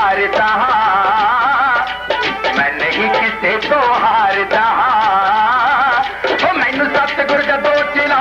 ਸੱਚੀ ਮੈਂ ਨਹੀਂ ਕਿਸੇ ਤੋਂ ਹਾਰਦਾ ਉਹ ਮੈਨੂੰ ਸਤਿਗੁਰ ਜਦੋਂ ਚਲਾਉਂਦੇ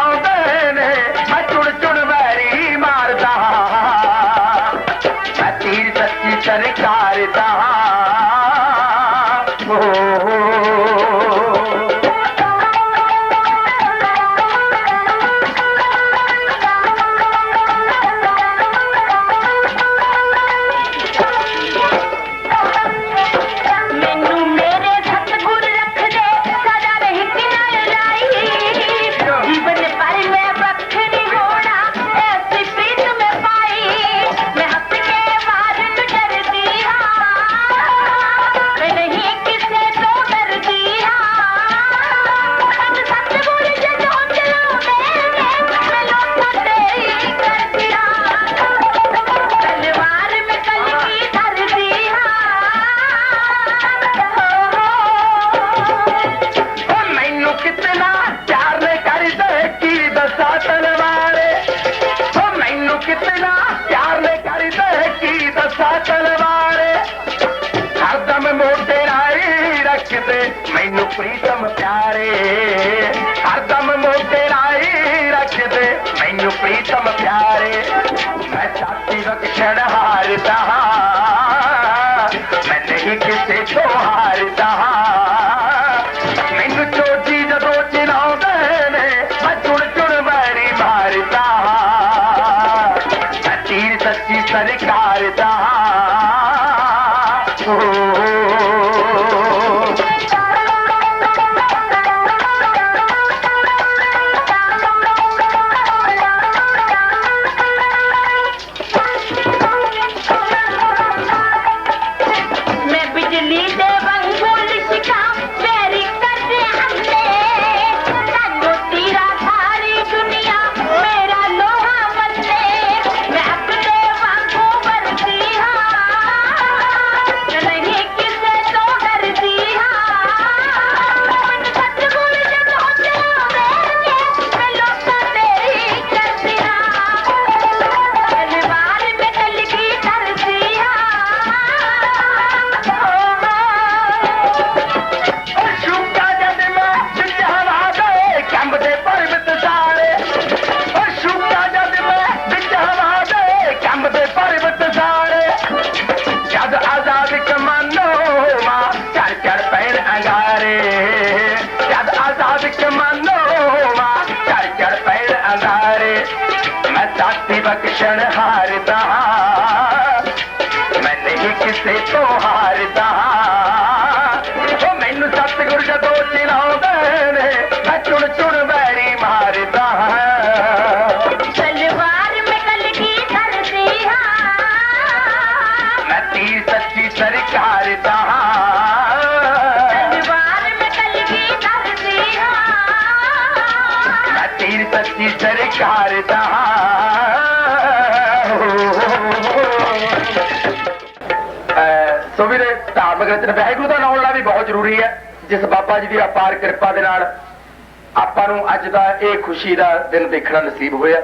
ਬਖਸ਼ਣ ਹਾਰਦਾ। ਮੈਂ ਨਹੀਂ ਕਿਸੇ ਤੋਂ ਹਾਰਦਾ। ਉਹ ਮੈਨੂੰ ਸਤਿਗੁਰ ਜਦੋਂ ਚਲਾਉਂਦੇ ਨੇ ਮੈਂ ਚੁਣ ਚੁਣ ਵੈਰੀ ਮਾਰਦਾ। ਤਲਵਾਰ ਮੈਂ ਕਲਗੀ ਧਰਦੀ ਹਾਂ? ਮੈਂ ਤੀਰ ਸੱਚੀ ਸਰਕਾਰ ਦਾ ਤੀਰ ਸੱਚੀ ਸਰਕਾਰ ਦਾ ਸੋ ਵੀਰੇ, ਧਾਰਮਿਕ ਰਚਨਾ, ਵਾਹਿਗੁਰੂ ਦਾ ਨਾਮ ਲੈਣਾ ਵੀ ਬਹੁਤ ਜ਼ਰੂਰੀ ਹੈ। ਜਿਸ ਬਾਬਾ ਜੀ ਦੀ ਅਪਾਰ ਕਿਰਪਾ ਦੇ ਨਾਲ ਆਪਾਂ ਨੂੰ ਅੱਜ ਦਾ ਇਹ ਖੁਸ਼ੀ ਦਾ ਦਿਨ ਦੇਖਣਾ ਨਸੀਬ ਹੋਇਆ।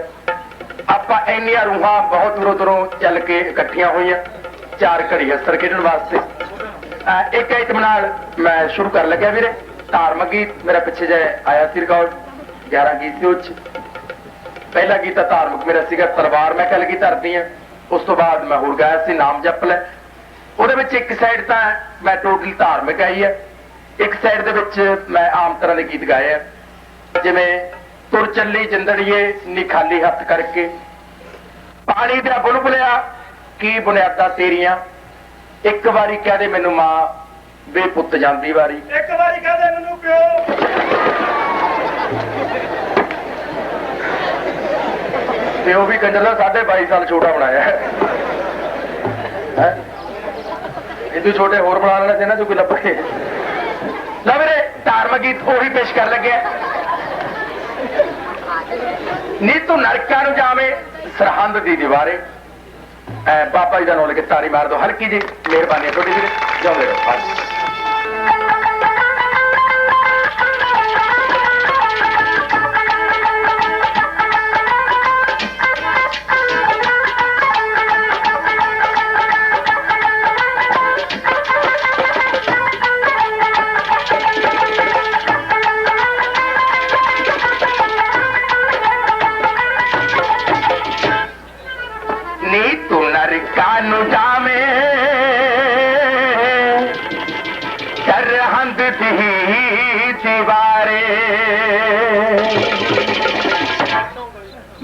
ਆਪਾਂ ਇੰਨੀਆਂ ਰੂਹਾਂ ਬਹੁਤ ਦੂਰੋਂ ਦੂਰੋਂ ਚੱਲ ਕੇ ਇਕੱਠੀਆਂ ਹੋਈਆਂ, ਚਾਰ ਘੜੀ ਅਸਰ ਖੇਡਣ ਵਾਸਤੇ। ਇੱਕ ਆਈਟਮ ਨਾਲ ਮੈਂ ਸ਼ੁਰੂ ਕਰਨ ਲੱਗਿਆ ਵੀਰੇ। ਧਾਰਮਿਕ ਗੀਤ ਮੇਰਾ ਪਿੱਛੇ ਜੇ ਆਇਆ ਸੀ ਰਿਕਾਰਡ 11 ਗੀਤ ਸੀ ਉਹ 'ਚ। ਪਹਿਲਾ ਗੀਤ ਤਾਂ ਧਾਰਮਿਕ ਮੇਰਾ ਸੀਗਾ, ਤਲਵਾਰ ਮੈਂ ਕੱਲ ਕੀ ਧਰਦੀ ਆ ਉਸ ਤੋਂ ਬਾਅਦ ਮੈਂ ਹੋਰ ਗਾਇਆ ਸੀ, ਨਾਮ ਜਪ ਲੈ। ਉਹਦੇ ਵਿੱਚ ਇੱਕ ਸਾਈਡ ਤਾਂ ਮੈਂ ਟੋਟਲੀ ਧਾਰਮਿਕ ਆਈ ਹੈ। ਇੱਕ ਸਾਈਡ ਦੇ ਵਿੱਚ ਮੈਂ ਆਮ ਤਰ੍ਹਾਂ ਦੇ ਗੀਤ ਗਾਏ ਆ। ਜਿਵੇਂ, ਤੁਰ ਚੱਲੀ ਜਿੰਦੜੀਏ ਨਿਖਾਲੀ ਹੱਥ ਕਰਕੇ। ਪਾਣੀ ਦਾ ਬੁਲਬੁਲਿਆ, ਕੀ ਬੁਨਿਆਦਾਂ ਤੇਰੀਆਂ? ਇੱਕ ਵਾਰੀ ਕਹਿ ਦੇ ਮੈਨੂੰ ਮਾਂ ਵੇ ਪੁੱਤ ਜਾਂਦੀ ਵਾਰੀ। ਇੱਕ ਵਾਰੀ ਕਹਦੇ ਮੈਨੂੰ ਪਿਓ। ਤੇ ਉਹ ਵੀ ਕੰਜਰ ਦਾ 22 ਸਾਲ ਛੋਟਾ ਬਣਾਇਆ ਹੈ। ਹੈ? ਇਹ ਛੋਟੇ ਹੋਰ ਬਣਾ ਲੈਣੇ ਸੀ ਨਾ, ਜੋ ਕੋਈ ਲੱਭੇ। ਲੈ ਵੀਰੇ, ਧਾਰਮਿਕ ਗੀਤ ਉਹੀ ਪੇਸ਼ ਕਰ ਲੱਗਿਆ ਨੀ ਤੂੰ ਨਰਕਾਂ ਨੂੰ ਜਾਵੇਂ, ਸਰਹੰਦ ਦੀ ਦੀਵਾਰੇ। ਐ ਬਾਬਾ ਜੀ ਦਾ ਨਾਮ ਲੈ ਕੇ ਤਾੜੀ ਮਾਰ ਦੋ। ਹਲਕੀ ਜੀ ਮਿਹਰਬਾਨੀ ਹੈ ਤੁਹਾਡੀ ਵੀਰੇ। ਜਾਉਂਦੇ ਰਹੋ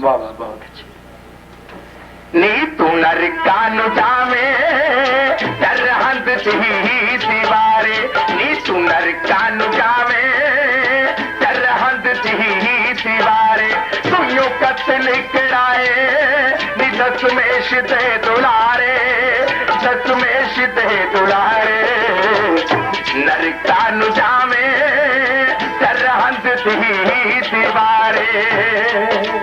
ਵਾਹ ਵਾਹ ਬਹੁਤ ਅੱਛੀ ਨੀ ਤੂੰ ਨਰਕਾਂ ਨੂੰ ਜਾਵੇਂ ਸਰਹੰਦ ਦੀ ਦੀਵਾਰੇ। ਨੀ ਤੂੰ ਨਰਕਾਂ ਨੂੰ ਜਾਵੇਂ ਸਰਹੰਦ ਦੀ ਦੀਵਾਰੇ। ਤੂੰ ਯੋ ਕਤਲ ਕਰਾਏ ਨੀ ਦਸਮੇਸ਼ ਦੇ ਦੁਲਾਰੇ ਦਸਮੇਸ਼ ਦੇ ਦੁਲਾਰੇ। ਨਰਕਾਂ ਨੂੰ ਜਾਵੇਂ ਸਰਹੰਦ ਦੀ ਦੀਵਾਰੇ।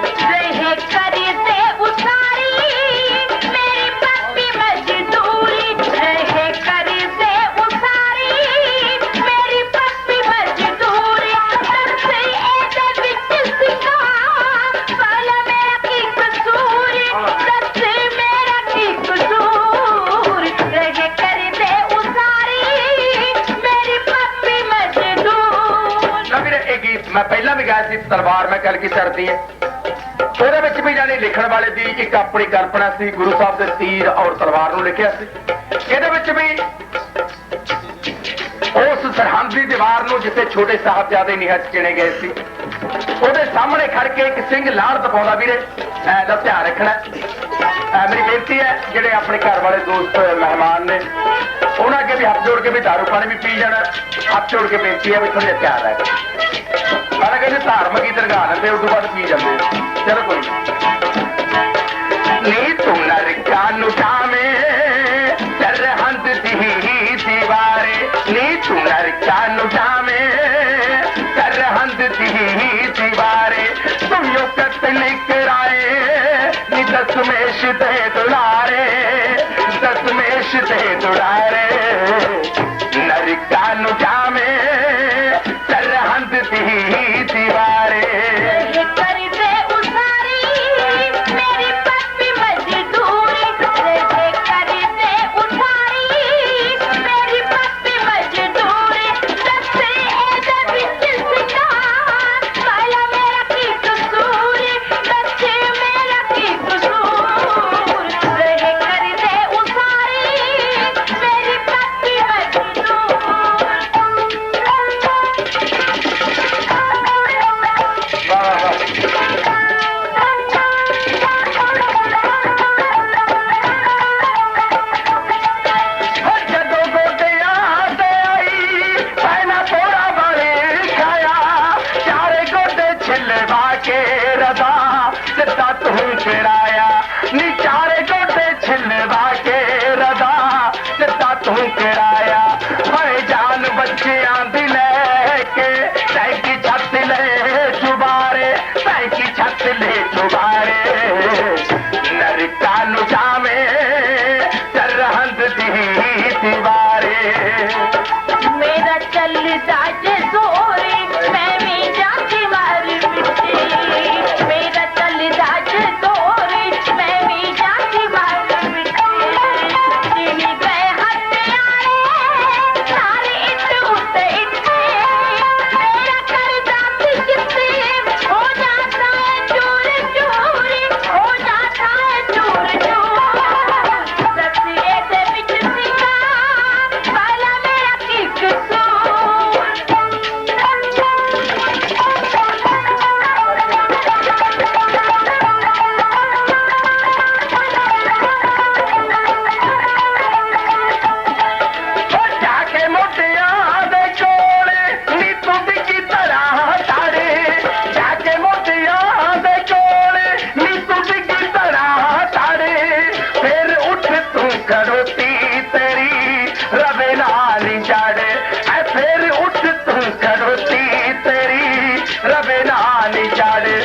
ਸੀ, ਤਲਵਾਰ ਮੈਂ ਕੱਲ ਕੀ ਸਰਦੀ ਹੈ। ਉਹਦੇ ਵਿੱਚ ਵੀ ਜਾਨੀ ਲਿਖਣ ਵਾਲੇ ਦੀ ਇੱਕ ਆਪਣੀ ਕਲਪਨਾ ਸੀ, ਗੁਰੂ ਸਾਹਿਬ ਦੇ ਤੀਰ ਔਰ ਤਲਵਾਰ ਨੂੰ ਲਿਖਿਆ ਸੀ। ਇਹਦੇ ਵਿੱਚ ਵੀ ਉਸ ਸਰਹੰਦ ਦੀ ਦੀਵਾਰ ਨੂੰ ਜਿੱਥੇ ਛੋਟੇ ਸਾਹਿਬਜ਼ਾਦੇ ਨਿਹੱਥ ਚਿਣੇ ਗਏ ਸੀ, ਉਹਦੇ ਸਾਹਮਣੇ ਖੜ ਕੇ ਇੱਕ ਸਿੰਘ ਲਾੜ ਦਿਖਾਉਂਦਾ, ਵੀਰੇ, ਐ ਦਾ ਧਿਆਨ ਰੱਖਣਾ। ਐ ਮੇਰੀ ਬੇਨਤੀ ਹੈ, ਜਿਹੜੇ ਆਪਣੇ ਘਰ ਵਾਲੇ ਦੋਸਤ, ਮਹਿਮਾਨ ਨੇ, ਉਹਨਾਂ ਅੱਗੇ ਵੀ ਹੱਥ ਜੋੜ ਕੇ ਵੀ ਦਾਰੂ ਪਾਣੀ ਵੀ ਪੀ ਜਾਣਾ। ਹੱਥ ਜੋੜ ਕੇ ਬੇਨਤੀ ਹੈ ਵੀ ਥੋੜੇ ਧਿਆਨ ਰੱਖ ਪਰ ਕਹਿੰਦੇ ਧਾਰਮਿਕ ਹੀ ਦਰਗਾ ਲੈਂਦੇ ਉਸ ਬਾਅਦ ਪੀ ਜਾਂਦੇ ਚਲੋ ਕੋਈ ਨੀ। ਨੀ ਤੂੰ ਨਰਕਾਂ ਨੂੰ ਜਾਵੇਂ ਸਰਹੰਦ ਦੀ ਦੀਵਾਰੇ। ਨੀ ਤੂੰ ਨਰਕਾਂ ਨੂੰ ਜਾਵੇਂ ਸਰਹੰਦ ਦੀ ਦੀਵਾਰੇ। ਤੂੰ ਯੋ ਕਤਲ ਕਰਾਏ ਨੀ ਦਸਮੇਸ਼ ਦੇ ਦੁਲਾਰੇ, ਦਸਮੇਸ਼ ਦੇ ਦੁਲਾਰੇ। ਨਰਕਾਂ ਨੂੰ ਜਾਵੇਂ ਸਰਹੰਦ ਗੋਡੇ ਛਿਲਵਾ ਕੇ ਰਦਾ ਸਿੱਧਾ ਤੂੰ ਚੜਾਇਆ ਨੀ ਚਾਰੇ ਗੋਡੇ ਛਿਲਵਾ ਕੇ ਰਦਾ ਸਿੱਧਾ ਤੂੰ ਚੜਾਇਆ ਹਾਏ ਜਾਨ ਬੱਚਿਆਂ ਦੀ ਲੈ ਕੇ ਟੈਂਕੀ ਛੱਤ ਲੈ ਚੁਬਾਰੇ ਟੈਂਕੀ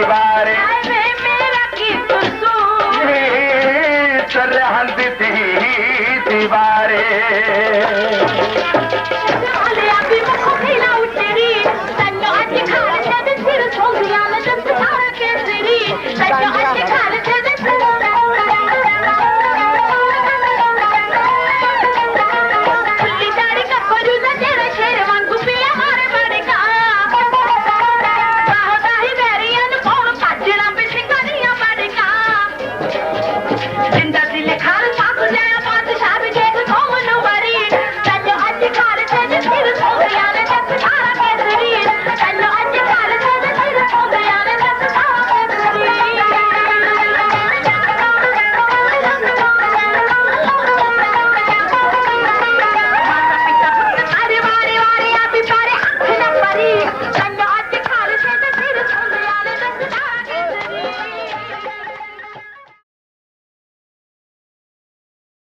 Arriba.